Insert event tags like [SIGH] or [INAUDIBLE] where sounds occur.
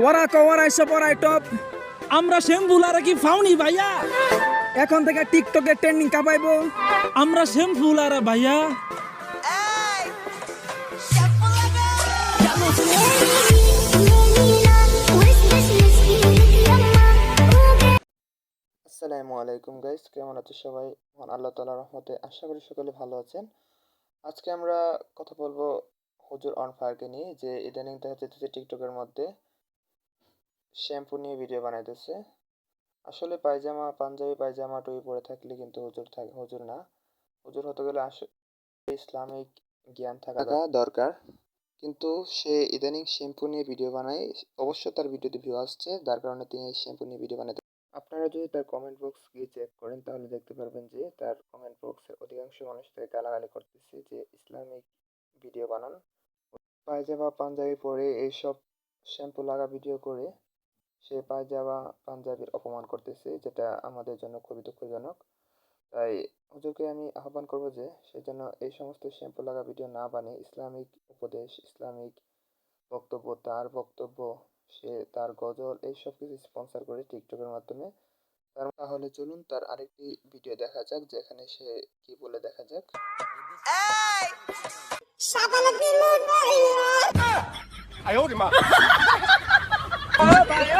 ওরা ক ওরা এসব ওরাই টপ। আমরা শ্যাম্পুলারা কি ফাউনি ভাইয়া? এখন থেকে টিকটকে ট্রেন্ডিং কাপাইবো। আমরা শ্যাম্পুলারা ভাইয়া। আসসালামু আলাইকুম গাইস কেমন আছো সবাই? আল্লাহ তাআলার রহমতে আশা করি সকলে ভালো আছেন। আজকে আমরা কথা বলব হুজুর অন ফায়ারকে নিয়ে যে ইদানিং দেখা যাচ্ছে টিকটকের মধ্যে শ্যাম্পু নিয়ে ভিডিও বানাইতেছে। আসলে পায়জামা পাঞ্জাবি পায়জামা টুই পরে থাকলে কিন্তু হুজুর থাকে হুজুর না। হুজুর হতে গেলে আসলে ইসলামিক জ্ঞান থাকা দরকার। কিন্তু সে ইদানিং শ্যাম্পু নিয়ে ভিডিও বানায়। অবশ্য তার ভিডিওতে ভিউ আসছে যার কারণে তিনি শ্যাম্পু নিয়ে ভিডিও বানাতে আপনারা যদি তার কমেন্ট বক্স গিয়ে চেক করেন তাহলে দেখতে পারবেন যে তার কমেন্ট বক্সে অধিকাংশ মানুষ তাকে গালাগালি করতেছে যে ইসলামিক ভিডিও বানান। পায়জামা পাঞ্জাবি পরে এইসব শ্যাম্পু লাগা ভিডিও করে সে পায়জামা পাঞ্জাবির অপমান করতেছে যেটা আমাদের জন্য খুবই দুঃখজনক। তাই হুজুরকে আমি আহ্বান করব যে সে যেন এই সমস্ত শ্যাম্পু লাগা ভিডিও না বানিয়ে ইসলামিক উপদেশ ইসলামিক বক্তব্য তার বক্তব্য সে তার গজল এই সব কিছু স্পন্সর করে টিকটকের মাধ্যমে। তার তাহলে চলুন তার আরেকটি ভিডিও দেখা যাক যেখানে সে কি বলে দেখা যাক। [LAUGHS]